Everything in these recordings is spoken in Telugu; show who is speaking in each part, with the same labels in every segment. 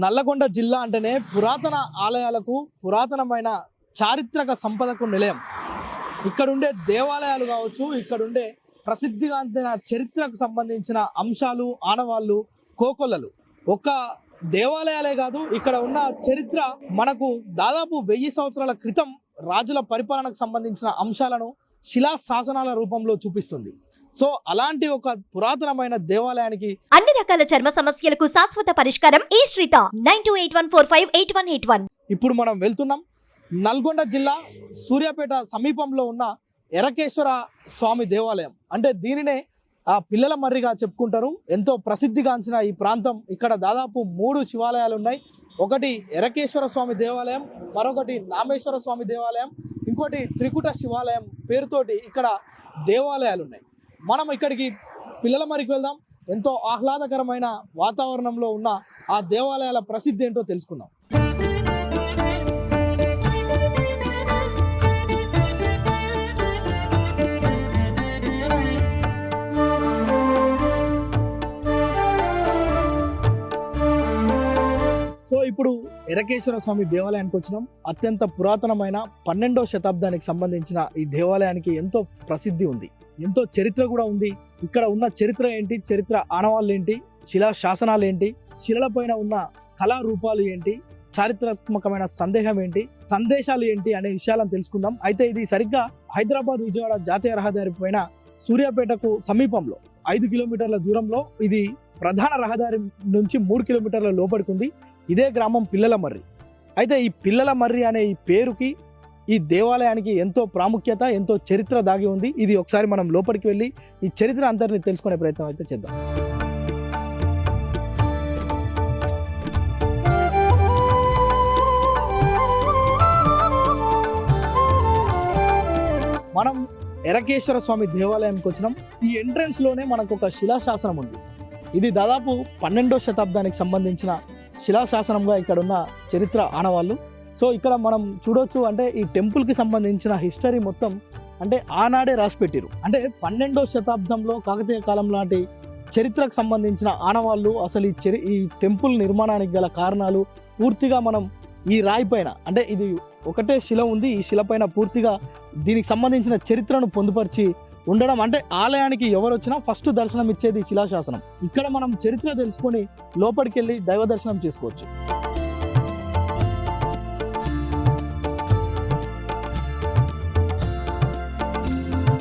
Speaker 1: నల్లగొండ జిల్లా అంటేనే పురాతన ఆలయాలకు పురాతనమైన చారిత్రక సంపదకు నిలయం. ఇక్కడుండే దేవాలయాలు కావచ్చు ఇక్కడుండే ప్రసిద్ధిగాంచిన చరిత్రకు సంబంధించిన అంశాలు ఆనవాళ్ళు కోకొల్లలు. ఒక్క దేవాలయాలే కాదు ఇక్కడ ఉన్న చరిత్ర మనకు దాదాపు వెయ్యి సంవత్సరాల క్రితం రాజుల పరిపాలనకు సంబంధించిన అంశాలను శిలా శాసనాల రూపంలో చూపిస్తుంది. సో అలాంటి ఒక పురాతనమైన దేవాలయానికి
Speaker 2: అన్ని రకాల చర్మ సమస్యలకు శాశ్వత పరిష్కారం ఈ Sritha. Nine two eight one four five eight one eight one.
Speaker 1: ఇప్పుడు మనం వెళ్తున్నాం నల్గొండ జిల్లా సూర్యాపేట సమీపంలో ఉన్న ఎరకేశ్వర స్వామి దేవాలయం. అంటే దీనినే ఆ పిల్లల మర్రిగా చెప్పుకుంటారు. ఎంతో ప్రసిద్ధిగాంచిన ఈ ప్రాంతం. ఇక్కడ దాదాపు మూడు శివాలయాలు ఉన్నాయి ఒకటి ఎరకేశ్వర స్వామి దేవాలయం మరొకటి నామేశ్వర స్వామి దేవాలయం ఇంకోటి త్రికుట శివాలయం పేరుతోటి ఇక్కడ దేవాలయాలు ఉన్నాయి మనం ఇక్కడికి పిల్లల మరికి వెళ్దాం. ఎంతో ఆహ్లాదకరమైన వాతావరణంలో ఉన్న ఆ దేవాలయాల ప్రసిద్ధి ఏంటో తెలుసుకుందాం. సో ఇప్పుడు ఎరకేశ్వర స్వామి దేవాలయానికి వచ్చినాం. అత్యంత పురాతనమైన పన్నెండవ శతాబ్దానికి సంబంధించిన ఈ దేవాలయానికి ఎంతో ప్రసిద్ధి ఉంది. ఎంతో చరిత్ర కూడా ఉంది. ఇక్కడ ఉన్న చరిత్ర ఏంటి? చరిత్ర ఆనవాళ్ళు ఏంటి? శిలా శాసనాలు ఏంటి? శిలలపైన ఉన్న కళారూపాలు ఏంటి? చారిత్రాత్మకమైన సందేహం ఏంటి? సందేశాలు ఏంటి? అనే విషయాలను తెలుసుకుందాం. అయితే ఇది సరిగ్గా హైదరాబాద్ విజయవాడ జాతీయ రహదారి పైన సూర్యాపేటకు సమీపంలో ఐదు కిలోమీటర్ల దూరంలో ఇది ప్రధాన రహదారి నుంచి మూడు కిలోమీటర్ల లోపడుకుంది ఉంది. ఇదే గ్రామం పిల్లల మర్రి అయితే ఈ పిల్లల మర్రి అనే ఈ పేరుకి ఈ దేవాలయానికి ఎంతో ప్రాముఖ్యత ఎంతో చరిత్ర దాగి ఉంది. ఇది ఒకసారి మనం లోపలికి వెళ్ళి ఈ చరిత్ర అందరినీ తెలుసుకునే ప్రయత్నం అయితే చేద్దాం. మనం ఎరకేశ్వర స్వామి దేవాలయంకి వచ్చినాం. ఈ ఎంట్రన్స్లోనే మనకు ఒక శిలాశాసనం ఉంది. ఇది దాదాపు పన్నెండో శతాబ్దానికి సంబంధించిన శిలాశాసనంగా ఇక్కడ ఉన్న చరిత్ర ఆనవాళ్ళు. సో ఇక్కడ మనం చూడొచ్చు అంటే ఈ టెంపుల్కి సంబంధించిన హిస్టరీ మొత్తం అంటే ఆనాడే రాసిపెట్టారు అంటే పన్నెండో శతాబ్దంలో కాకతీయ కాలం లాంటి చరిత్రకు సంబంధించిన ఆనవాళ్ళు అసలు ఈ చరి ఈ టెంపుల్ నిర్మాణానికి గల కారణాలు పూర్తిగా మనం ఈ రాయి పైన అంటే ఇది ఒకటే శిల ఉంది. ఈ శిల పైన పూర్తిగా దీనికి సంబంధించిన చరిత్రను పొందుపరిచి ఉండడం అంటే ఆలయానికి ఎవరు వచ్చినా ఫస్ట్ దర్శనం ఇచ్చేది శిలాశాసనం. ఇక్కడ మనం చరిత్ర తెలుసుకొని లోపలికి వెళ్ళి దైవ దర్శనం చేసుకోవచ్చు.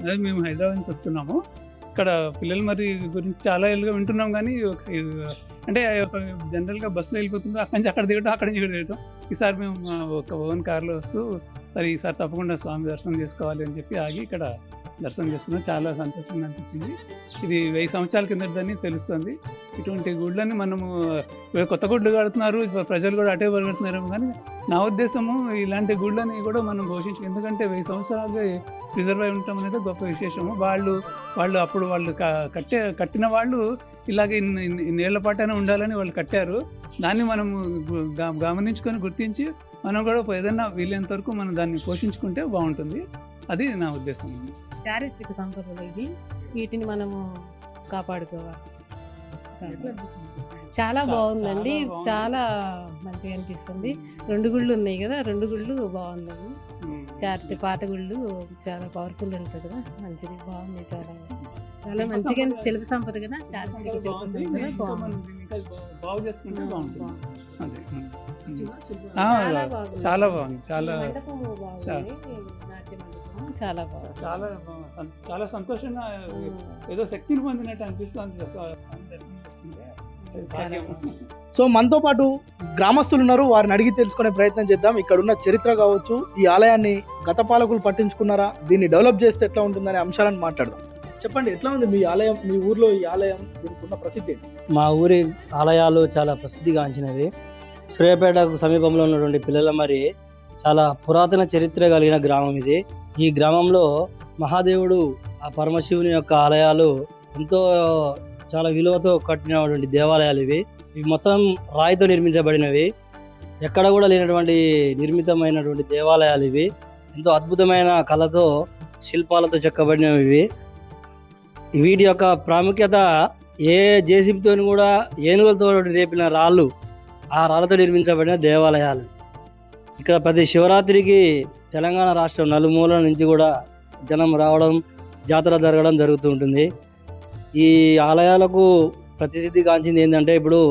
Speaker 3: అదే మేము హైదరాబాద్ నుంచి వస్తున్నాము. ఇక్కడ పిల్లలు మరి గురించి చాలా ఏళ్ళుగా వింటున్నాం కానీ ఒక- అంటే ఒక జనరల్గా బస్సులో వెళ్ళిపోతుంటే అక్కడి నుంచి అక్కడ దిగటం అక్కడి నుంచి ఇక్కడ దిగటం. ఈసారి మేము ఒక ఓన్ కార్లో వస్తూ సరే ఈసారి తప్పకుండా స్వామి దర్శనం చేసుకోవాలి అని చెప్పి ఆగి ఇక్కడ దర్శనం చేసుకున్నాం. చాలా సంతోషంగా అనిపించింది. ఇది వెయ్యి సంవత్సరాల కిందటని తెలుస్తుంది. ఇటువంటి గుళ్ళని మనము కొత్త గుళ్ళు కడుతున్నారు ప్రజలు కూడా అటే పరిగెడుతున్నారేమో కానీ నా ఉద్దేశము ఇలాంటి గుళ్ళని కూడా మనం ఘోషించు ఎందుకంటే వెయ్యి సంవత్సరాలుగా ప్రిజర్వ్ అయి ఉండటం అనేది గొప్ప విశేషము. వాళ్ళు వాళ్ళు అప్పుడు వాళ్ళు కట్టే కట్టిన వాళ్ళు ఇలాగే ఇన్ని- ఇన్నేళ్ళ పాటైనా ఉండాలని వాళ్ళు కట్టారు. దాన్ని మనము గమనించుకొని గుర్తించి మనం కూడా ఏదైనా వీలైనంత వరకు మనం దాన్ని పోషించుకుంటే బాగుంటుంది. అది నా ఉద్దేశం.
Speaker 4: చారిత్రక సంపదలు ఇవి. వీటిని మనము కాపాడుకోవాలి. చాలా బాగుందండి.
Speaker 3: బాగుంది.
Speaker 4: చాలా మంచిగా అనిపిస్తుంది. రెండు గుళ్ళు ఉన్నాయి కదా రెండు గుళ్ళు బాగుందండి. చారిత్ర పాత గుళ్ళు చాలా పవర్ఫుల్ ఉంటుంది కదా మంచిది బాగుంది చాలా చాలా మంచిగా తెలుగు సంపద కదా?
Speaker 3: ఇంకా బాగు చేసుకుంటే బాగుంటుంది.
Speaker 4: చాలా బాగుంది.
Speaker 3: చాలా బాగుంది. చాలా
Speaker 4: బాగుంది. చాలా బాగుంది.
Speaker 3: చాలా చాలా సంతోషంగా ఏదో శక్తిని పొందినట్టు అనిపిస్తుంది
Speaker 4: చాలా.
Speaker 1: సో మనతో పాటు గ్రామస్తులు ఉన్నారు. వారిని అడిగి తెలుసుకునే ప్రయత్నం చేద్దాం. ఇక్కడ ఉన్న చరిత్ర కావచ్చు ఈ ఆలయాన్ని గత పాలకులు పట్టించుకున్నారా? దీన్ని డెవలప్ చేస్తే ఎట్లా ఉంటుందనే అంశాలను మాట్లాడదాం. చెప్పండి ఎట్లా ఉంది మీ ఆలయం మీ ఊర్లో ఈ ఆలయం దీనికి ఉన్న ప్రసిద్ధి?
Speaker 5: మా ఊరి ఆలయాలు చాలా ప్రసిద్ధిగాంచినవి. సూర్యాపేటకు సమీపంలో ఉన్నటువంటి పిల్లల మరి చాలా పురాతన చరిత్ర కలిగిన గ్రామం ఇది. ఈ గ్రామంలో మహాదేవుడు ఆ పరమశివుని యొక్క ఆలయాలు ఎంతో చాలా విలువతో కట్టినటువంటి దేవాలయాలు ఇవి. ఇవి మొత్తం రాయితో నిర్మించబడినవి. ఎక్కడ కూడా లేనటువంటి నిర్మితమైనటువంటి దేవాలయాలు ఇవి. ఎంతో అద్భుతమైన కళతో శిల్పాలతో చెక్కబడినవి ఇవి. వీటి యొక్క ప్రాముఖ్యత ఏ జేసీబీతో కూడా ఏనుగులతో రేపిన రాళ్ళు ఆ రాళ్ళతో నిర్మించబడిన దేవాలయాలు. ఇక్కడ ప్రతి శివరాత్రికి తెలంగాణ రాష్ట్రం నలుమూల నుంచి కూడా జనం రావడం జాతర జరగడం జరుగుతూ ఉంటుంది. ఈ ఆలయాలకు ప్రతిసిద్ధి గాంచింది ఏంటంటే ఇప్పుడు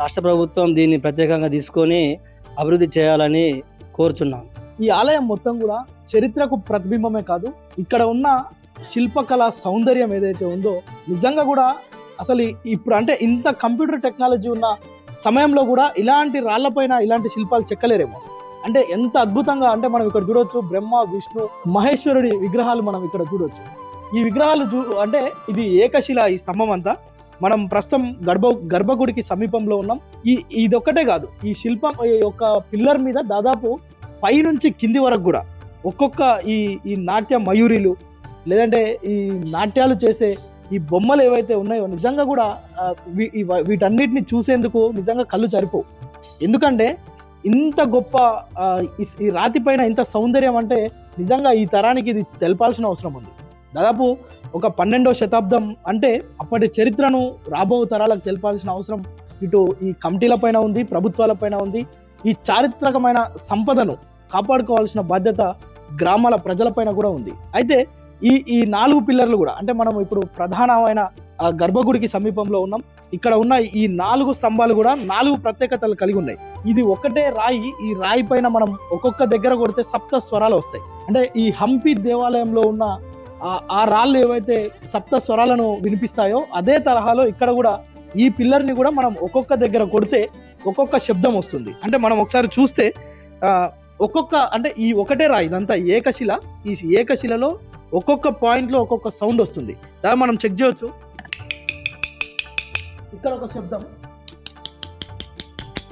Speaker 5: రాష్ట్ర ప్రభుత్వం దీన్ని ప్రత్యేకంగా తీసుకొని అభివృద్ధి చేయాలని కోరుచున్నాం.
Speaker 1: ఈ ఆలయం మొత్తం కూడా చరిత్రకు ప్రతిబింబమే కాదు ఇక్కడ ఉన్న శిల్పకళ సౌందర్యం ఏదైతే ఉందో నిజంగా కూడా అసలు ఇప్పుడు అంటే ఇంత కంప్యూటర్ టెక్నాలజీ ఉన్న సమయంలో కూడా ఇలాంటి రాళ్ళపైన ఇలాంటి శిల్పాలు చెక్కలేరేమో. అంటే ఎంత అద్భుతంగా అంటే మనం ఇక్కడ చూడవచ్చు బ్రహ్మ విష్ణు మహేశ్వరుడి విగ్రహాలు మనం ఇక్కడ చూడవచ్చు ఈ విగ్రహాలు చూ అంటే ఇది ఏకశిల ఈ స్తంభం అంతా. మనం ప్రస్తుతం గర్భ గర్భగుడికి సమీపంలో ఉన్నాం. ఈ ఇదొక్కటే కాదు. ఈ శిల్పం ఈ యొక్క పిల్లర్ మీద దాదాపు పై నుంచి కింది వరకు కూడా ఒక్కొక్క ఈ ఈ నాట్య మయూరిలు లేదంటే ఈ నాట్యాలు చేసే ఈ బొమ్మలు ఏవైతే ఉన్నాయో నిజంగా కూడా వీటన్నిటిని చూసేందుకు నిజంగా కళ్ళు చరిపోవు ఎందుకంటే ఇంత గొప్ప ఈ- ఈ రాతి పైన ఇంత సౌందర్యం అంటే నిజంగా ఈ తరానికి ఇది తెలపాల్సిన అవసరం ఉంది. దాదాపు ఒక పన్నెండవ శతాబ్దం అంటే అప్పటి చరిత్రను రాబో తరాలకు తెలపాల్సిన అవసరం ఇటు ఈ కమిటీల పైన ఉంది ప్రభుత్వాల పైన ఉంది. ఈ చారిత్రకమైన సంపదను కాపాడుకోవాల్సిన బాధ్యత గ్రామాల ప్రజలపైన కూడా ఉంది. అయితే ఈ ఈ నాలుగు పిల్లర్లు కూడా అంటే మనం ఇప్పుడు ప్రధానమైన గర్భగుడికి సమీపంలో ఉన్నాం. ఇక్కడ ఉన్న ఈ నాలుగు స్తంభాలు కూడా నాలుగు ప్రత్యేకతలు కలిగి ఉన్నాయి. ఇది ఒకటే రాయి ఈ రాయి పైన మనం ఒక్కొక్క దగ్గర కొడితే సప్త స్వరాలు వస్తాయి. అంటే ఈ హంపి దేవాలయంలో ఉన్న ఆ- రాళ్ళు ఏవైతే సప్త స్వరాలను వినిపిస్తాయో అదే తరహాలో ఇక్కడ కూడా ఈ పిల్లర్ని కూడా మనం ఒక్కొక్క దగ్గర కొడితే ఒక్కొక్క శబ్దం వస్తుంది. అంటే మనం ఒకసారి చూస్తే ఒక్కొక్క అంటే ఈ ఒకటే రా ఇదంతా ఏకశిల. ఈ ఏకశిలలో ఒక్కొక్క పాయింట్లో ఒక్కొక్క సౌండ్ వస్తుంది. దాన్ని మనం చెక్ చేయొచ్చు. ఇక్కడ ఒక శబ్దం.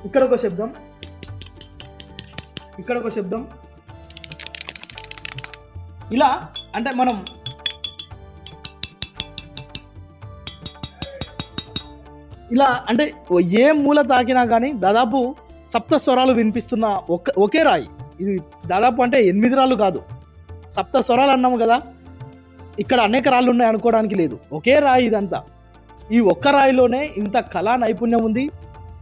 Speaker 1: ఇక్కడ ఒక శబ్దం. ఇక్కడ ఒక శబ్దం. ఇలా అంటే మనం ఇలా అంటే ఏ మూల తాకినా కానీ దాదాపు సప్త స్వరాలు వినిపిస్తున్న ఒక ఒకే రాయి. ఇది దాదాపు అంటే ఎనిమిది రాళ్ళు కాదు. సప్త స్వరాలు అన్నాము కదా. ఇక్కడ అనేక రాళ్ళు ఉన్నాయి అనుకోవడానికి లేదు. ఒకే రాయి ఇదంతా. ఈ ఒక్క రాయిలోనే ఇంత కళా నైపుణ్యం ఉంది.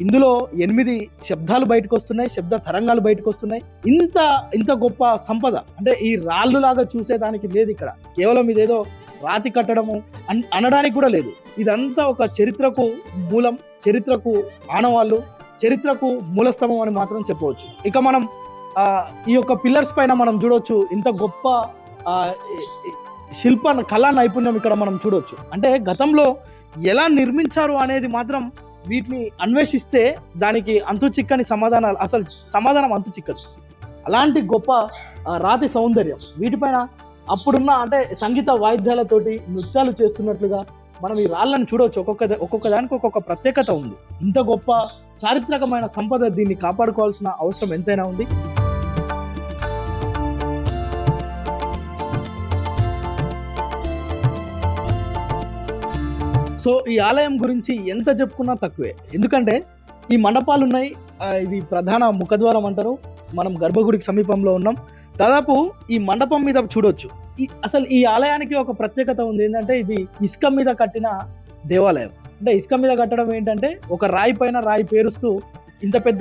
Speaker 1: ఇందులో ఎనిమిది శబ్దాలు బయటకు వస్తున్నాయి శబ్ద తరంగాలు బయటకు వస్తున్నాయి ఇంత ఇంత గొప్ప సంపద. అంటే ఈ రాళ్ళు లాగా చూసేదానికి లేదు ఇక్కడ. కేవలం ఇదేదో రాతి కట్టడము అన్- అనడానికి కూడా లేదు. ఇదంతా ఒక చరిత్రకు మూలం చరిత్రకు ఆనవాళ్ళు చరిత్రకు మూలస్తంభం అని మాత్రం చెప్పవచ్చు. ఇక మనం ఈ యొక్క పిల్లర్స్ పైన మనం చూడవచ్చు ఇంత గొప్ప శిల్ప కళా నైపుణ్యం ఇక్కడ మనం చూడవచ్చు అంటే గతంలో ఎలా నిర్మించారు అనేది మాత్రం వీటిని అన్వేషిస్తే దానికి అంతు చిక్కని సమాధానాలు అసలు సమాధానం అంతు చిక్కదు. అలాంటి గొప్ప రాతి సౌందర్యం వీటిపైన అప్పుడున్న అంటే సంగీత వాయిద్యాలతోటి నృత్యాలు చేస్తున్నట్లుగా మనం ఈ రాళ్ళను చూడవచ్చు. ఒక్కొక్క ఒక్కొక్క దానికి ఒక్కొక్క ప్రత్యేకత ఉంది. ఇంత గొప్ప చారిత్రకమైన సంపద దీన్ని కాపాడుకోవాల్సిన అవసరం ఎంతైనా ఉంది. సో ఈ ఆలయం గురించి ఎంత చెప్పుకున్నా తక్కువే. ఎందుకంటే ఈ మండపాలు ఉన్నాయి ఇవి ఇది ప్రధాన ముఖద్వారం అంటారు. మనం గర్భగుడికి సమీపంలో ఉన్నాం. దాదాపు ఈ మండపం మీద చూడొచ్చు. ఈ అసలు ఈ ఆలయానికి ఒక ప్రత్యేకత ఉంది. ఏంటంటే ఇది ఇసుక మీద కట్టిన దేవాలయం. అంటే ఇసుక మీద కట్టడం ఏంటంటే ఒక రాయి పైన రాయి పేరుస్తూ ఇంత పెద్ద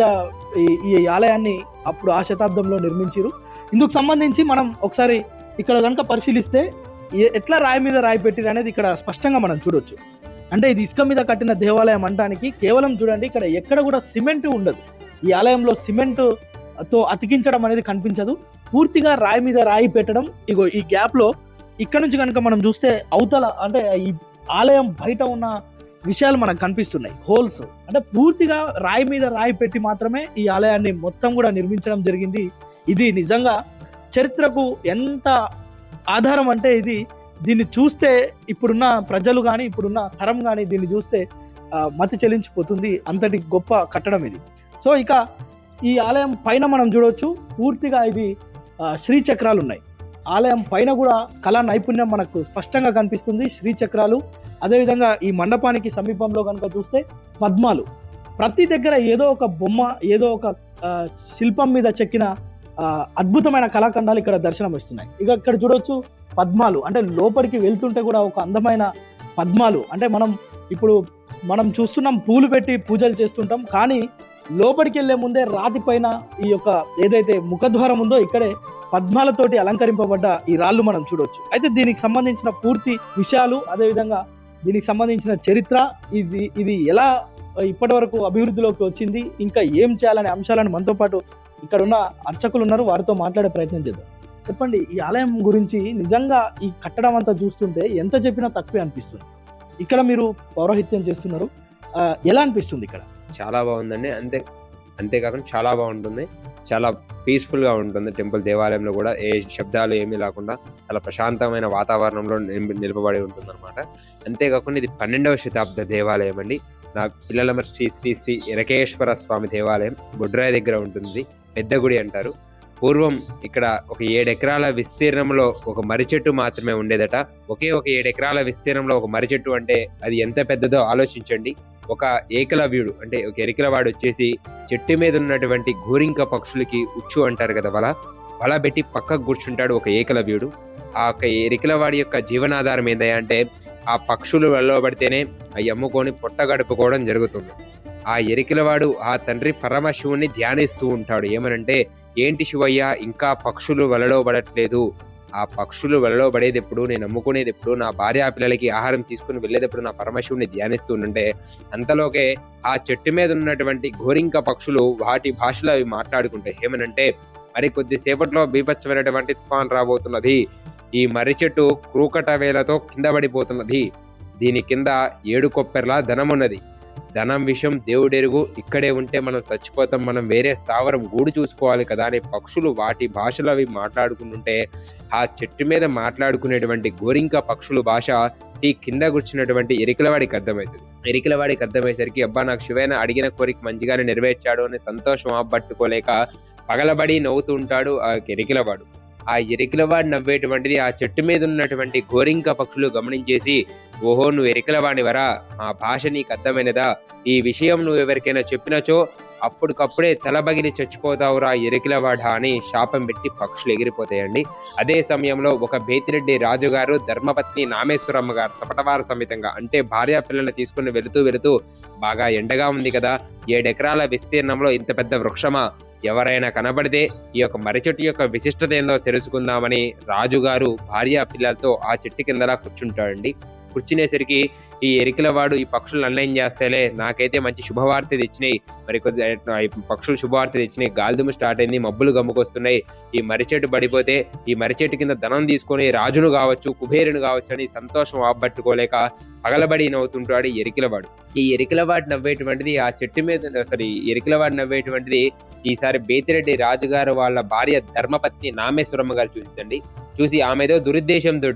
Speaker 1: ఈ- ఆలయాన్ని అప్పుడు ఆ శతాబ్దంలో నిర్మించారు ఇందుకు సంబంధించి మనం ఒకసారి ఇక్కడ కనుక పరిశీలిస్తే ఎట్లా రాయి మీద రాయి పెట్టిరు అనేది ఇక్కడ స్పష్టంగా మనం చూడొచ్చు. అంటే ఇది ఇసుక మీద కట్టిన దేవాలయం అనడానికి కేవలం చూడండి ఇక్కడ ఎక్కడ కూడా సిమెంట్ ఉండదు. ఈ ఆలయంలో సిమెంట్తో అతికించడం అనేది కనిపించదు. పూర్తిగా రాయి మీద రాయి పెట్టడం ఇగో ఈ గ్యాప్లో ఇక్కడ నుంచి కనుక మనం చూస్తే అవతల అంటే ఈ ఆలయం బయట ఉన్న విషయాలు మనకు కనిపిస్తున్నాయి. హోల్స్ అంటే పూర్తిగా రాయి మీద రాయి పెట్టి మాత్రమే ఈ ఆలయాన్ని మొత్తం కూడా నిర్మించడం జరిగింది. ఇది నిజంగా చరిత్రకు ఎంత ఆధారం అంటే ఇది దీన్ని చూస్తే ఇప్పుడున్న ప్రజలు కానీ ఇప్పుడున్న తరం కానీ దీన్ని చూస్తే మతి చెలించిపోతుంది. అంతటి గొప్ప కట్టడం ఇది. సో ఇక ఈ ఆలయం పైన మనం చూడవచ్చు పూర్తిగా ఇది శ్రీచక్రాలు ఉన్నాయి ఆలయం పైన కూడా కళా నైపుణ్యం మనకు స్పష్టంగా కనిపిస్తుంది. శ్రీచక్రాలు అదేవిధంగా ఈ మండపానికి సమీపంలో కనుక చూస్తే పద్మాలు. ప్రతి దగ్గర ఏదో ఒక బొమ్మ ఏదో ఒక శిల్పం మీద చెక్కిన అద్భుతమైన కళాఖండాలు ఇక్కడ దర్శనం ఇస్తున్నాయి ఇక ఇక్కడ చూడొచ్చు పద్మాలు. అంటే లోపలికి వెళ్తుంటే కూడా ఒక అందమైన పద్మాలు. అంటే మనం ఇప్పుడు మనం చూస్తున్నాం పూలు పెట్టి పూజలు చేస్తుంటాం. కానీ లోపలికి వెళ్ళే ముందే రాతి పైన ఈ యొక్క ఏదైతే ముఖద్వారం ఉందో ఇక్కడే పద్మాలతోటి అలంకరింపబడ్డ ఈ రాళ్ళు మనం చూడవచ్చు అయితే దీనికి సంబంధించిన పూర్తి విషయాలు అదేవిధంగా దీనికి సంబంధించిన చరిత్ర ఇది ఇది ఎలా ఇప్పటి వరకు అభివృద్ధిలోకి వచ్చింది ఇంకా ఏం చేయాలనే అంశాలను మనతో పాటు ఇక్కడ ఉన్న అర్చకులు ఉన్నారు వారితో మాట్లాడే ప్రయత్నం చేద్దాం. చెప్పండి ఈ ఆలయం గురించి నిజంగా ఈ కట్టడం అంతా చూస్తుంటే ఎంత చెప్పినా తక్కువే అనిపిస్తుంది. ఇక్కడ మీరు పౌరోహిత్యం చేస్తున్నారు. ఎలా అనిపిస్తుంది ఇక్కడ?
Speaker 6: చాలా బాగుందండి. అంతే అంతేకాకుండా చాలా బాగుంటుంది. చాలా పీస్ఫుల్గా ఉంటుంది. టెంపుల్ దేవాలయంలో కూడా ఏ శబ్దాలు ఏమీ లేకుండా చాలా ప్రశాంతమైన వాతావరణంలో నిలబడి నిలపబడి ఉంటుంది అనమాట అంతేకాకుండా ఇది పన్నెండవ శతాబ్ద దేవాలయం అండి. నా పిల్లల శ్రీ శ్రీ శ్రీ ఎరకేశ్వర స్వామి దేవాలయం బొడ్రాయి దగ్గర ఉంటుంది. పెద్ద గుడి అంటారు. పూర్వం ఇక్కడ ఒక ఏడు ఎకరాల విస్తీర్ణంలో ఒక మర్రి చెట్టు మాత్రమే ఉండేదట. ఒకే ఒక ఏడు ఎకరాల విస్తీర్ణంలో ఒక మర్రి చెట్టు అంటే అది ఎంత పెద్దదో ఆలోచించండి. ఒక ఏకలవ్యుడు అంటే ఒక ఎరికలవాడు వచ్చేసి చెట్టు మీద ఉన్నటువంటి గోరింక పక్షులకి ఉచ్చు అంటారు కదా వల. వల పెట్టి పక్కకు కూర్చుంటాడు ఒక ఏకలవ్యుడు ఆ యొక్క ఎరికలవాడి యొక్క జీవనాధారం ఏంటంటే అంటే ఆ పక్షులు వెళ్ళబడితేనే అవి అమ్ముకొని పొట్ట గడుపుకోవడం జరుగుతుంది. ఆ ఎరికలవాడు ఆ తండ్రి పరమశివుని ధ్యానిస్తూ ఉంటాడు. ఏమనంటే ఏంటి శివయ్య ఇంకా పక్షులు వలలో పడట్లేదు. ఆ పక్షులు వెళ్ళబడేది ఎప్పుడు నేను అమ్ముకునేది ఎప్పుడు నా భార్య పిల్లలకి ఆహారం తీసుకుని వెళ్ళేటప్పుడు నా పరమశివుని ధ్యానిస్తూ ఉంటే అంతలోకే ఆ చెట్టు మీద ఉన్నటువంటి ఘోరింక పక్షులు వాటి భాషలో అవి మాట్లాడుకుంటాయి ఏమనంటే మరి కొద్దిసేపట్లో బీభత్సమైనటువంటి తుఫాన్ రాబోతున్నది. ఈ మర్రి చెట్టు క్రూకట వేలతో కింద పడిపోతున్నది. దీని కింద ఏడు కొప్పెర్ల ధనమున్నది. ఉన్నది ధనం విషయం దేవుడెరుగు. ఇక్కడే ఉంటే మనం చచ్చిపోతాం. మనం వేరే స్థావరం గూడు చూసుకోవాలి కదా అని పక్షులు వాటి భాషలు అవి మాట్లాడుకుంటుంటే ఆ చెట్టు మీద మాట్లాడుకునేటువంటి గోరింక పక్షుల భాష ఈ కింద కూర్చున్నటువంటి ఎరికలవాడికి అర్థమవుతుంది ఎరికలవాడికి అర్థమయ్యేసరికి అబ్బా నాకు శివైన అడిగిన కోరిక మంచిగానే నెరవేర్చాడు అని సంతోషం ఆపట్టుకోలేక పగలబడి నవ్వుతూ ఉంటాడు ఆ ఎరికిలవాడు. ఆ ఎరికిలవాడు నవ్వేటువంటిది ఆ చెట్టు మీద ఉన్నటువంటి గోరింక పక్షులు గమనించేసి ఓహో నువ్వు ఎరికిలవాడివరా ఆ భాష నీకు అర్థమైనదా? ఈ విషయం నువ్వు ఎవరికైనా చెప్పినచో అప్పటికప్పుడే తలబగిలి చచ్చిపోతావురా ఎరికిలవాడా అని శాపం పెట్టి పక్షులు ఎగిరిపోతాయండి. అదే సమయంలో ఒక బేతిరెడ్డి రాజుగారు ధర్మపత్ని నామేశ్వరమ్మ గారు సపటవార సమేతంగా అంటే భార్య పిల్లల్ని తీసుకుని వెళుతూ వెళుతూ బాగా ఎండగా ఉంది కదా ఏడెకరాల విస్తీర్ణంలో ఇంత పెద్ద వృక్షమా? ఎవరైనా కనబడితే ఈ యొక్క మర్రి చెట్టు యొక్క విశిష్టత ఏందో తెలుసుకుందామని రాజుగారు భార్య పిల్లలతో ఆ చెట్టు కిందలా కూర్చుంటాడండి. కూర్చునేసరికి ఈ ఎరికిలవాడు ఈ పక్షులు నిర్ణయం చేస్తేలే నాకైతే మంచి శుభవార్త తెచ్చినాయి. మరి కొద్ది పక్షులు శుభవార్త తెచ్చినాయి. గాలిదుమ్ము స్టార్ట్ అయింది మబ్బులు గమ్ముకొస్తున్నాయి. ఈ మరిచెట్టు పడిపోతే ఈ మరిచెట్టు కింద ధనం తీసుకొని రాజును కావచ్చు కుబేరుని కావచ్చు అని సంతోషం ఆపట్టుకోలేక పగలబడి నవ్వుతుంటాడు ఈ ఎరికిలవాడు ఈ ఎరికిలవాడు నవ్వేటువంటిది ఆ చెట్టు మీద సారీ ఎరికిలవాడు నవ్వేటువంటిది ఈసారి బేతిరెడ్డి రాజుగారు వాళ్ళ భార్య ధర్మపత్ని నామేశ్వరమ్మ గారు చూసిందండి. చూసి ఆమెదో దురుద్దేశంతో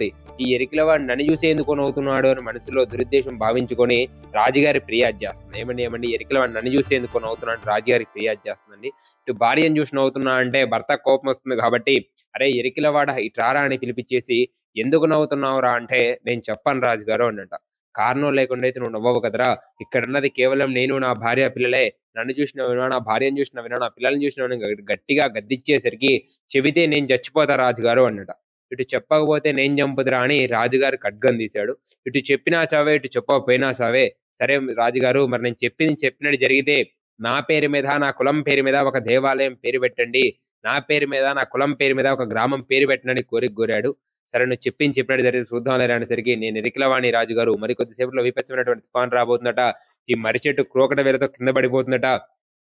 Speaker 6: ఈ ఎరికిలవాడు నన్ను చూసి ఎందుకు నవ్వుతున్నాడు అని మనసులో దురుద్దేశం భావించుకొని రాజుగారి ఫిర్యాదు చేస్తుంది ఏమండి ఏమండి ఎరికిలవాడు నన్ను చూసి ఎందుకు నవ్వుతున్నాడు రాజుగారికి ఫిర్యాదు చేస్తుందండి ఇటు భార్యను చూసి నవ్వుతున్నా అంటే భర్త కోపం వస్తుంది కాబట్టి అరే ఎరికిలవాడ ఇట్రారా అని పిలిపించేసి ఎందుకు నవ్వుతున్నావురా? అంటే నేను చెప్పను రాజుగారు అన్నట కారణం లేకుండా అయితే నువ్వు నవ్వవు కదరా? ఇక్కడ ఉన్నది కేవలం నేను నా భార్య పిల్లలే. నన్ను చూసిన వినా నా భార్యను చూసిన వినా నా పిల్లల్ని చూసిన గట్టిగా గద్దిచ్చేసరికి చెబితే నేను చచ్చిపోతా రాజుగారు అన్నట ఇటు చెప్పకపోతే నేను చంపుదురా అని రాజుగారు ఖడ్గం తీశాడు. ఇటు చెప్పినా చావే ఇటు చెప్పకపోయినా చావే. సరే రాజుగారు మరి నేను చెప్పింది చెప్పినట్టు జరిగితే నా పేరు మీద నా కులం పేరు మీద ఒక దేవాలయం పేరు పెట్టండి. నా పేరు మీద నా కులం పేరు మీద ఒక గ్రామం పేరు పెట్టండి కోరిక కోరాడు. సరే నువ్వు చెప్పింది చెప్పినట్టు జరిగితే చూద్దాం లేరా అనేసరికి నేను ఎరికిలవాణి రాజు గారు మరి కొద్దిసేపులో విపచ్చమైనటువంటి తుఫాన్ రాబోతుందట. ఈ మర్రి చెట్టు క్రోకట వేలతో కింద పడిపోతుందట.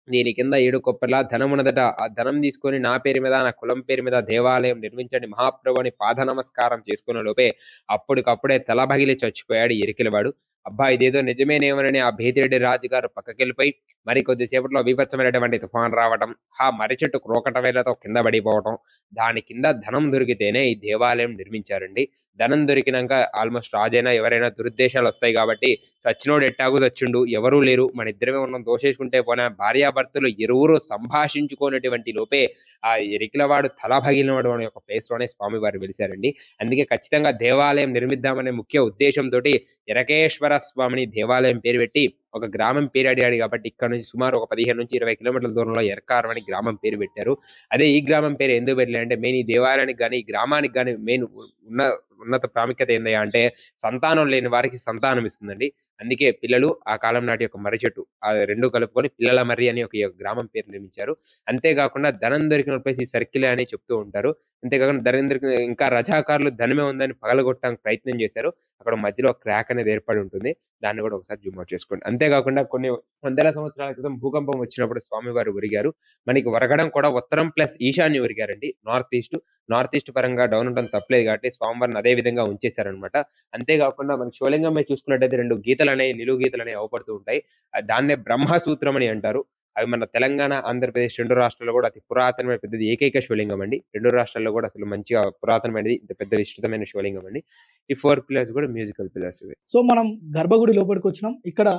Speaker 6: దీని కింద ఏడు కొప్పలా ధనం ఉన్నదట. ఆ ధనం తీసుకొని నా పేరు మీద నా కులం పేరు మీద దేవాలయం నిర్మించండి. మహాప్రభు అని పాద నమస్కారం చేసుకున్న లోపే అప్పటికప్పుడే తల బగిలి చచ్చిపోయాడు ఎరికిలవాడు. అబ్బా ఇదేదో నిజమేనేమోనని ఆ భేతిరెడ్డి రాజు గారు పక్కకెళ్ళిపోయి మరి కొద్దిసేపట్లో విపచ్చమైనటువంటి తుఫాన్ రావటం ఆ మర్రి చెట్టు క్రోకట వేలతో కింద పడిపోవటం దాని కింద ధనం దొరికితేనే ఈ దేవాలయం నిర్మించారండి. ధనం దొరికినాక ఆల్మోస్ట్ రాజైనా ఎవరైనా దురుద్దేశాలు వస్తాయి కాబట్టి సచ్చినోడు ఎట్టాగు చచ్చిండు ఎవరూ లేరు. మన ఇద్దరమే ఉన్నాం దోషేసుకుంటే పోనా? భార్యాభర్తలు ఇరువురు సంభాషించుకున్నటువంటి లోపే ఆ ఎరికిలవాడు తల పగిలినవాడు అనే ఒక ప్లేస్లోనే స్వామి వారు వెలిశారండి. అందుకే ఖచ్చితంగా దేవాలయం నిర్మిద్దామనే ముఖ్య ఉద్దేశంతో ఎరకేశ్వర స్వామిని దేవాలయం పేరు పెట్టి ఒక గ్రామం పేరు అడిగాడు కాబట్టి ఇక్కడ నుంచి సుమారు ఒక పదిహేను నుంచి ఇరవై కిలోమీటర్ల దూరంలో ఎర్కారం అని గ్రామం పేరు పెట్టారు. అదే ఈ గ్రామం పేరు ఎందుకు పెట్టలే అంటే మెయిన్ ఈ దేవాలయానికి కానీ ఈ గ్రామానికి కానీ మెయిన్ ఉన్న ఉన్నత ప్రాముఖ్యత ఏందయ్యా అంటే సంతానం లేని వారికి సంతానం ఇస్తుందండి. అందుకే పిల్లలు ఆ కాలం నాటి యొక్క మర్రి చెట్టు ఆ రెండు కలుపుకొని పిల్లల మర్రి అని ఒక గ్రామం పేరు నిర్మించారు. అంతేకాకుండా ధనం దొరికిన ప్లేస్ ఈ సర్కిల్ అని చెప్తూ ఉంటారు. అంతేకాకుండా ధనం దొరికిన ఇంకా రజాకారులు ధనమే ఉందని పగలగొట్టడానికి ప్రయత్నం చేశారు. అక్కడ మధ్యలో క్రాక్ అనేది ఏర్పడి ఉంటుంది. దాన్ని కూడా ఒకసారి జూమ్ అవుట్ చేసుకోండి. అంతేకాకుండా కొన్ని వందల సంవత్సరాల క్రితం భూకంపం వచ్చినప్పుడు స్వామివారు ఒరిగారు. మనకి ఒరగడం కూడా ఉత్తరం ప్లస్ ఈశాన్య ఒరిగారండి. North east. నార్త్ ఈస్ట్ పరంగా డౌన్ ఉండడం తప్పలేదు కాబట్టి స్వామివారిని అదే విధంగా ఉంచేశారనమాట అంతేకాకుండా మనకి శివలింగం మీద చూసుకున్నట్టయితే రెండు గీతలు అనేవి నిలువు గీతలు అనేవి అవపడుతూ ఉంటాయి. దాన్నే బ్రహ్మసూత్రం అని అంటారు. అవి మన తెలంగాణ ఆంధ్రప్రదేశ్ రెండు రాష్ట్రాల్లో కూడా అతి పురాతనమైన పెద్దది ఏకైక శివలింగం అండి. రెండు రాష్ట్రాల్లో కూడా అసలు మంచిగా పురాతనమైనది ఇంత పెద్ద విస్తృతమైన శివలింగం అండి. ఈ ఫోర్ పిల్లర్స్ కూడా మ్యూజికల్ పిల్లర్స్ ఇవి.
Speaker 1: సో మనం గర్భగుడి లోపలికి వచ్చినాం. ఇక్కడ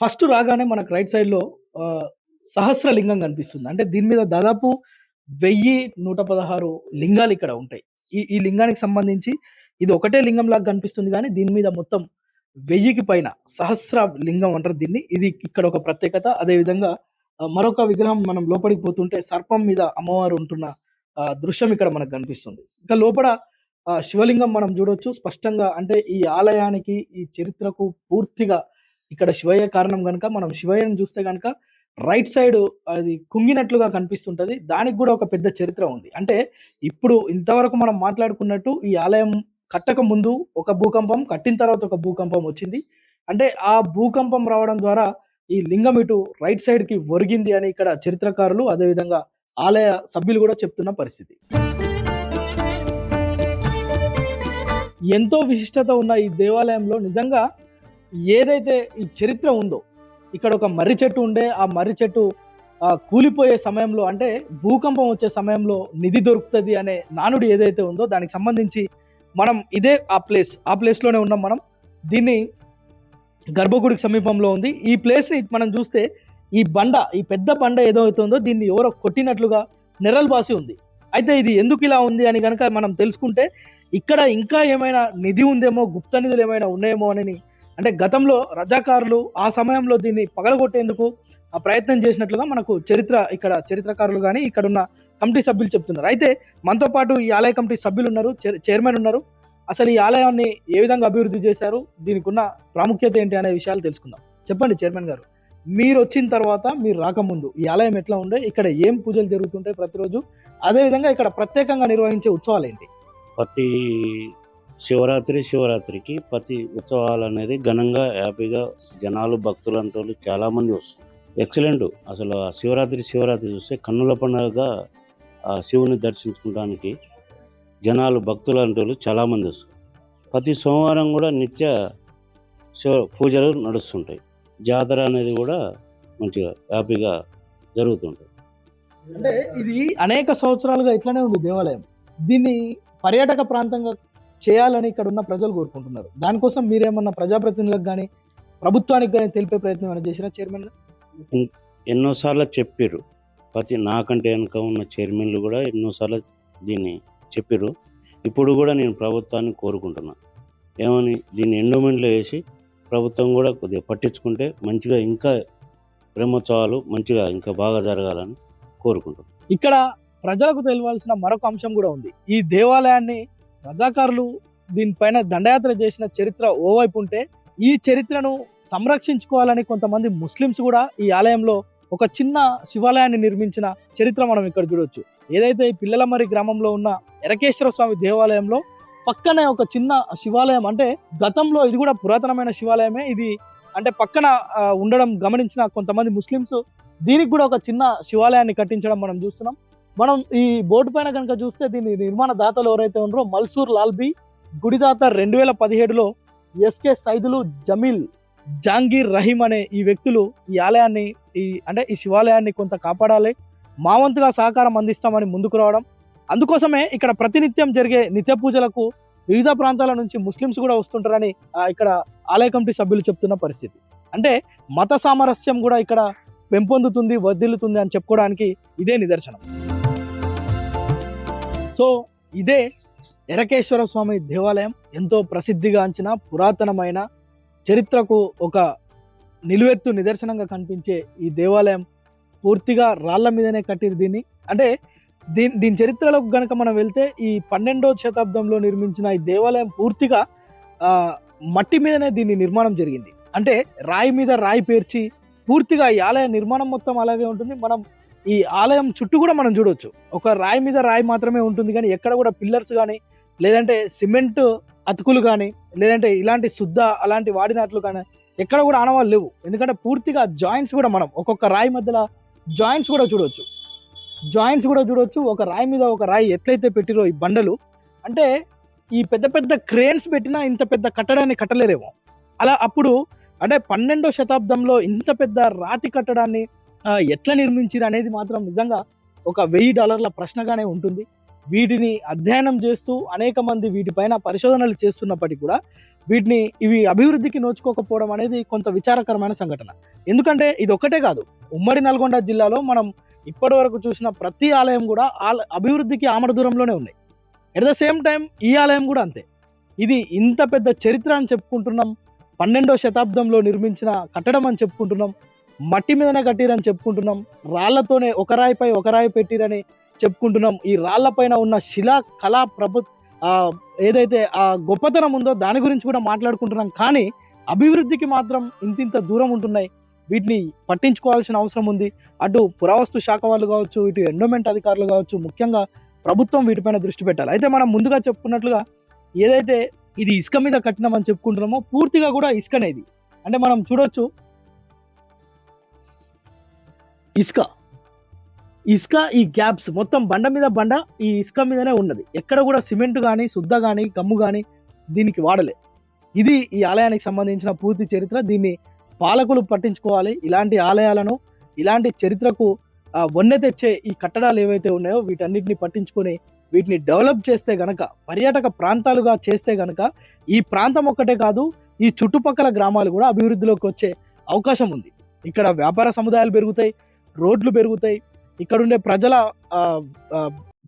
Speaker 1: ఫస్ట్ రాగానే మనకు రైట్ సైడ్లో ఆ, సహస్ర లింగం కనిపిస్తుంది. అంటే దీని మీద దాదాపు వెయ్యి నూట పదహారు లింగాలు ఇక్కడ ఉంటాయి. ఈ ఈ లింగానికి సంబంధించి ఇది ఒకటే లింగం లాగా కనిపిస్తుంది కానీ దీని మీద మొత్తం వెయ్యికి పైన సహస్ర లింగం అంటారు దీన్ని. ఇది ఇక్కడ ఒక ప్రత్యేకత. అదే విధంగా మరొక విగ్రహం మనం లోపలికి పోతుంటే సర్పం మీద అమ్మవారు ఉంటున్న ఆ, దృశ్యం ఇక్కడ మనకు కనిపిస్తుంది. ఇంకా లోపల శివలింగం మనం చూడొచ్చు. స్పష్టంగా అంటే ఈ ఆలయానికి ఈ చరిత్రకు పూర్తిగా ఇక్కడ శివయ్య కారణం కనుక మనం శివయ్యను చూస్తే కనుక రైట్ సైడ్ అది కుంగినట్లుగా కనిపిస్తుంటది. దానికి కూడా ఒక పెద్ద చరిత్ర ఉంది. అంటే ఇప్పుడు ఇంతవరకు మనం మాట్లాడుకున్నట్టు ఈ ఆలయం కట్టక ముందు ఒక భూకంపం కట్టిన తర్వాత ఒక భూకంపం వచ్చింది. అంటే ఆ భూకంపం రావడం ద్వారా ఈ లింగం ఇటు రైట్ సైడ్కి ఒరిగింది అని ఇక్కడ చరిత్రకారులు అదేవిధంగా ఆలయ సభ్యులు కూడా చెప్తున్న పరిస్థితి. ఎంతో విశిష్టత ఉన్న ఈ దేవాలయంలో నిజంగా ఏదైతే ఈ చరిత్ర ఉందో ఇక్కడ ఒక మర్రి చెట్టు ఉండే ఆ మర్రి చెట్టు కూలిపోయే సమయంలో అంటే భూకంపం వచ్చే సమయంలో నిధి దొరుకుతుంది అనే నానుడి ఏదైతే ఉందో దానికి సంబంధించి మనం ఇదే ఆ ప్లేస్ ఆ ప్లేస్లోనే ఉన్నాం మనం. దీన్ని గర్భగుడికి సమీపంలో ఉంది. ఈ ప్లేస్ని మనం చూస్తే ఈ బండ ఈ పెద్ద బండ ఏదైతే ఉందో దీన్ని ఎవరో కొట్టినట్లుగా నెరల్ బాసి ఉంది. అయితే ఇది ఎందుకు ఇలా ఉంది అని కనుక మనం తెలుసుకుంటే ఇక్కడ ఇంకా ఏమైనా నిధి ఉందేమో గుప్త నిధులు ఏమైనా ఉన్నాయేమో అని అంటే గతంలో రజాకారులు ఆ సమయంలో దీన్ని పగలగొట్టేందుకు ఆ ప్రయత్నం చేసినట్లుగా మనకు చరిత్ర ఇక్కడ చరిత్రకారులు కానీ ఇక్కడ ఉన్న కమిటీ సభ్యులు చెప్తున్నారు. అయితే మనతో పాటు ఈ ఆలయ కమిటీ సభ్యులు ఉన్నారు చైర్మన్ ఉన్నారు. అసలు ఈ ఆలయాన్ని ఏ విధంగా అభివృద్ధి చేశారు? దీనికి ఉన్న ప్రాముఖ్యత ఏంటి అనే విషయాలు తెలుసుకుందాం. చెప్పండి చైర్మన్ గారు. మీరు వచ్చిన తర్వాత మీరు రాకముందు ఈ ఆలయం ఎట్లా ఉండే ఇక్కడ ఏం పూజలు జరుగుతుంటాయి ప్రతిరోజు? అదేవిధంగా ఇక్కడ ప్రత్యేకంగా నిర్వహించే ఉత్సవాలు ఏంటి?
Speaker 7: ప్రతి శివరాత్రి శివరాత్రికి ప్రతి ఉత్సవాలు అనేది ఘనంగా హ్యాపీగా జనాలు భక్తులంటూ చాలామంది వస్తారు. ఎక్సలెంట్. అసలు ఆ శివరాత్రి శివరాత్రి చూస్తే కన్నుల పండుగగా ఆ శివుని దర్శించుకోవడానికి జనాలు భక్తులు అంటూ చాలామంది వస్తారు. ప్రతి సోమవారం కూడా నిత్య శివ పూజలు నడుస్తుంటాయి. జాతర అనేది కూడా మంచిగా హ్యాపీగా జరుగుతుంటుంది.
Speaker 1: అంటే ఇది అనేక సంవత్సరాలుగా ఇట్లానే ఉంది దేవాలయం. దీన్ని పర్యాటక ప్రాంతంగా చేయాలని ఇక్కడ ఉన్న ప్రజలు కోరుకుంటున్నారు. దానికోసం మీరేమన్నా ప్రజాప్రతినిధులకు కానీ ప్రభుత్వానికి కానీ తెలిపే ప్రయత్నం ఏమైనా చేసినా చైర్మన్
Speaker 7: ఎన్నోసార్లు చెప్పారు ప్రతి నాకంటే వెనుక ఉన్న చైర్మన్లు కూడా ఎన్నోసార్లు దీన్ని చెప్పారు ఇప్పుడు కూడా నేను ప్రభుత్వాన్ని కోరుకుంటున్నా. ఏమని దీన్ని ఎండోమెంట్లో వేసి ప్రభుత్వం కూడా కొద్దిగా పట్టించుకుంటే మంచిగా ఇంకా బ్రహ్మోత్సవాలు మంచిగా ఇంకా బాగా జరగాలని కోరుకుంటున్నాను
Speaker 1: ఇక్కడ ప్రజలకు తెలియాల్సిన మరొక అంశం కూడా ఉంది. ఈ దేవాలయాన్ని రజాకారులు దీనిపైన దండయాత్ర చేసిన చరిత్ర ఓవైపు ఉంటే ఈ చరిత్రను సంరక్షించుకోవాలని కొంతమంది ముస్లిమ్స్ కూడా ఈ ఆలయంలో ఒక చిన్న శివాలయాన్ని నిర్మించిన చరిత్ర మనం ఇక్కడ చూడొచ్చు. ఏదైతే ఈ పిల్లలమరి గ్రామంలో ఉన్న ఎరకేశ్వర స్వామి దేవాలయంలో పక్కనే ఒక చిన్న శివాలయం అంటే గతంలో ఇది కూడా పురాతనమైన శివాలయమే. ఇది అంటే పక్కన ఉండడం గమనించిన కొంతమంది ముస్లిమ్స్ దీనికి కూడా ఒక చిన్న శివాలయాన్ని కట్టించడం మనం చూస్తున్నాం. మనం ఈ బోర్డు పైన కనుక చూస్తే దీని నిర్మాణ దాతలు ఎవరైతే ఉన్నారో మల్సూర్ లాల్బీ గుడిదాత రెండు వేల పదిహేడులో ఎస్కే సైదులు జమీల్ జాంగీర్ రహీం అనే ఈ వ్యక్తులు ఈ ఆలయాన్ని ఈ అంటే ఈ శివాలయాన్ని కొంత కాపాడాలి మా వంతుగా సహకారం అందిస్తామని ముందుకు రావడం. అందుకోసమే ఇక్కడ ప్రతినిత్యం జరిగే నిత్య పూజలకు వివిధ ప్రాంతాల నుంచి ముస్లిమ్స్ కూడా వస్తుంటారని ఇక్కడ ఆలయ కమిటీ సభ్యులు చెప్తున్న పరిస్థితి. అంటే మత సామరస్యం కూడా ఇక్కడ పెంపొందుతుంది వర్ధిల్లుతుంది అని చెప్పుకోవడానికి ఇదే నిదర్శనం. సో ఇదే ఎరకేశ్వర స్వామి దేవాలయం ఎంతో ప్రసిద్ధిగాంచిన పురాతనమైన చరిత్రకు ఒక నిలువెత్తు నిదర్శనంగా కనిపించే ఈ దేవాలయం పూర్తిగా రాళ్ళ మీదనే కట్టిరు దీన్ని. అంటే దీని దీని చరిత్రలోకి గనక మనం వెళ్తే ఈ పన్నెండో శతాబ్దంలో నిర్మించిన ఈ దేవాలయం పూర్తిగా మట్టి మీదనే దీన్ని నిర్మాణం జరిగింది. అంటే రాయి మీద రాయి పేర్చి పూర్తిగా ఈ ఆలయ నిర్మాణం మొత్తం అలాగే ఉంటుంది. మనం ఈ ఆలయం చుట్టూ కూడా మనం చూడవచ్చు ఒక రాయి మీద రాయి మాత్రమే ఉంటుంది కానీ ఎక్కడ కూడా పిల్లర్స్ కానీ లేదంటే సిమెంట్ అతుకులు కానీ లేదంటే ఇలాంటి శుద్ధ అలాంటి వాడినట్లు కానీ ఎక్కడ కూడా ఆనవాళ్ళు లేవు. ఎందుకంటే పూర్తిగా జాయింట్స్ కూడా మనం ఒక్కొక్క రాయి మధ్యలో జాయింట్స్ కూడా చూడవచ్చు జాయింట్స్ కూడా చూడవచ్చు ఒక రాయి మీద ఒక రాయి ఎట్లయితే పెట్టిరో ఈ బండలు అంటే ఈ పెద్ద పెద్ద క్రేన్స్ పెట్టినా ఇంత పెద్ద కట్టడాన్ని కట్టలేరేమో. అలా అప్పుడు అంటే పన్నెండో శతాబ్దంలో ఇంత పెద్ద రాతి కట్టడాన్ని ఎట్లా నిర్మించారు అనేది మాత్రం నిజంగా ఒక వెయ్యి డాలర్ల ప్రశ్నగానే ఉంటుంది. వీటిని అధ్యయనం చేస్తూ అనేక మంది వీటిపైన పరిశోధనలు చేస్తున్నప్పటికీ కూడా వీటిని ఇవి అభివృద్ధికి నోచుకోకపోవడం అనేది కొంత విచారకరమైన సంఘటన. ఎందుకంటే ఇది ఒక్కటే కాదు ఉమ్మడి నల్గొండ జిల్లాలో మనం ఇప్పటి వరకు చూసిన ప్రతి ఆలయం కూడా ఆల అభివృద్ధికి ఆమడ దూరంలోనే ఉన్నాయి. ఎట్ ద సేమ్ టైం ఈ ఆలయం కూడా అంతే. ఇది ఇంత పెద్ద చరిత్ర అని చెప్పుకుంటున్నాం పన్నెండో శతాబ్దంలో నిర్మించిన కట్టడం అని చెప్పుకుంటున్నాం మట్టి మీదనే కట్టిరని చెప్పుకుంటున్నాం. రాళ్ళతోనే ఒక రాయిపై ఒక రాయి పెట్టిరని చెప్పుకుంటున్నాం. ఈ రాళ్ళపైన ఉన్న శిలా కళా ప్రభు ఏదైతే ఆ గొప్పతనం ఉందో దాని గురించి కూడా మాట్లాడుకుంటున్నాం. కానీ అభివృద్ధికి మాత్రం ఇంతింత దూరం ఉంటున్నాయి. వీటిని పట్టించుకోవాల్సిన అవసరం ఉంది. అటు పురావస్తు శాఖ వాళ్ళు కావచ్చు ఇటు ఎండోమెంట్ అధికారులు కావచ్చు ముఖ్యంగా ప్రభుత్వం వీటిపైన దృష్టి పెట్టాలి. అయితే మనం ముందుగా చెప్పుకున్నట్లుగా ఏదైతే ఇది ఇసుక మీద కట్టినామని చెప్పుకుంటున్నామో పూర్తిగా కూడా ఇసుక అనేది అంటే మనం చూడొచ్చు ఇసుక. ఇసుక ఈ గ్యాప్స్ మొత్తం బండ మీద బండ ఈ ఇసుక మీదనే ఉన్నది. ఎక్కడ కూడా సిమెంట్ కానీ శుద్ధ కానీ గమ్ము కానీ దీనికి వాడలే. ఇది ఈ ఆలయానికి సంబంధించిన పూర్తి చరిత్ర. దీన్ని పాలకులు పట్టించుకోవాలి. ఇలాంటి ఆలయాలను ఇలాంటి చరిత్రకు వన్నె తెచ్చే ఈ కట్టడాలు ఏవైతే ఉన్నాయో వీటన్నిటిని పట్టించుకొని వీటిని డెవలప్ చేస్తే గనక పర్యాటక ప్రాంతాలుగా చేస్తే గనక ఈ ప్రాంతం ఒక్కటే కాదు ఈ చుట్టుపక్కల గ్రామాలు కూడా అభివృద్ధిలోకి వచ్చే అవకాశం ఉంది. ఇక్కడ వ్యాపార సముదాయాలు పెరుగుతాయి. రోడ్లు పెరుగుతాయి. ఇక్కడ ఉండే ప్రజల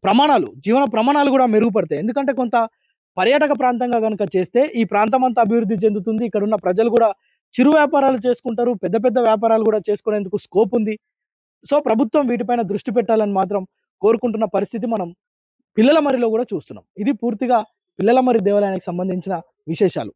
Speaker 1: ప్రమాణాలు జీవన ప్రమాణాలు కూడా మెరుగుపడతాయి. ఎందుకంటే కొంత పర్యాటక ప్రాంతంగా కనుక చేస్తే ఈ ప్రాంతం అంతా అభివృద్ధి చెందుతుంది. ఇక్కడ ఉన్న ప్రజలు కూడా చిరు వ్యాపారాలు చేసుకుంటారు. పెద్ద పెద్ద వ్యాపారాలు కూడా చేసుకునేందుకు స్కోప్ ఉంది. సో ప్రభుత్వం వీటిపైన దృష్టి పెట్టాలని మాత్రం కోరుకుంటున్న పరిస్థితి మనం పిల్లల మరిలో కూడా చూస్తున్నాం. ఇది పూర్తిగా పిల్లల మరి దేవాలయానికి సంబంధించిన విశేషాలు.